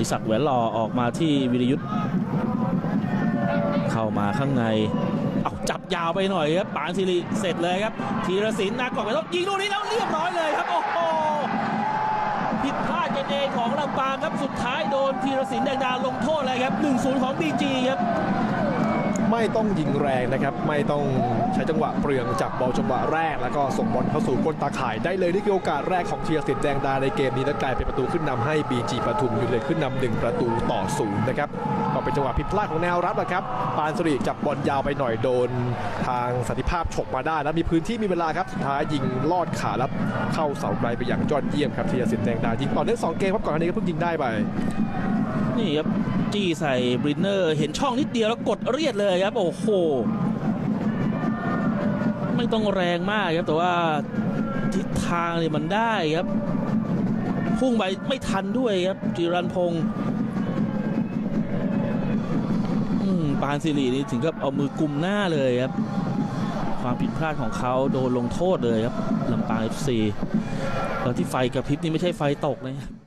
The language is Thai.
ดิศักดิ์แหวนหล่อออกมาที่วิรยุทธ์เข้ามาข้างในเอาจับยาวไปหน่อยครับปานสิริเสร็จเลยครับธีรศิลป์นากอกไปแล้วยิงลูกนี้แล้วเรียบร้อยเลยครับโอ้โหผิดพลาดกันเองของลำปางครับสุดท้ายโดนธีรศิลป์แดงดาลงโทษเลยครับ1-0ของบีจีครับ ไม่ต้องยิงแรงนะครับ ไม่ต้องใช้จังหวะเปลืองจับบอลจังหวะแรก แล้วก็ส่งบอลเข้าสู่ก้นตาข่ายได้เลยนี่คือโอกาสแรกของเทียร์สินแดงดาในเกมนี้และกลายเป็นประตูขึ้นนำให้ BG ปทุมยูไนเต็ดขึ้นนำหนึ่งประตูต่อศูนย์นะครับก็เป็นจังหวะผิดพลาดของแนวรับนะครับปานสริจับบอลยาวไปหน่อยโดน ทางสันติภาพฉกมาได้แล้วมีพื้นที่มีเวลาครับสุดท้ายยิงลอดขาแล้วเข้าเสาไกลไปอย่างยอดเยี่ยมครับเทียร์สินแดงดายิงต่อเนื่องสองเกมครับก่อนหน้านี้ก็เพิ่งยิงได้ไป ครับจี้ใส่บรินเนอร์เห็นช่องนิดเดียวแล้วกดเรียดเลยครับ โอ้โห ไม่ต้องแรงมากครับ แต่ว่าทิศทางเนี่ยมันได้ครับพุ่งไปไม่ทันด้วยครับจิรันพงศ์ปานสิรินี่ถึงกับเอามือกุมหน้าเลยครับ ความผิดพลาดของเขาโดนลงโทษเลยครับลำปางเอฟซีแล้วที่ไฟกระพริบนี่ไม่ใช่ไฟตกนะครับ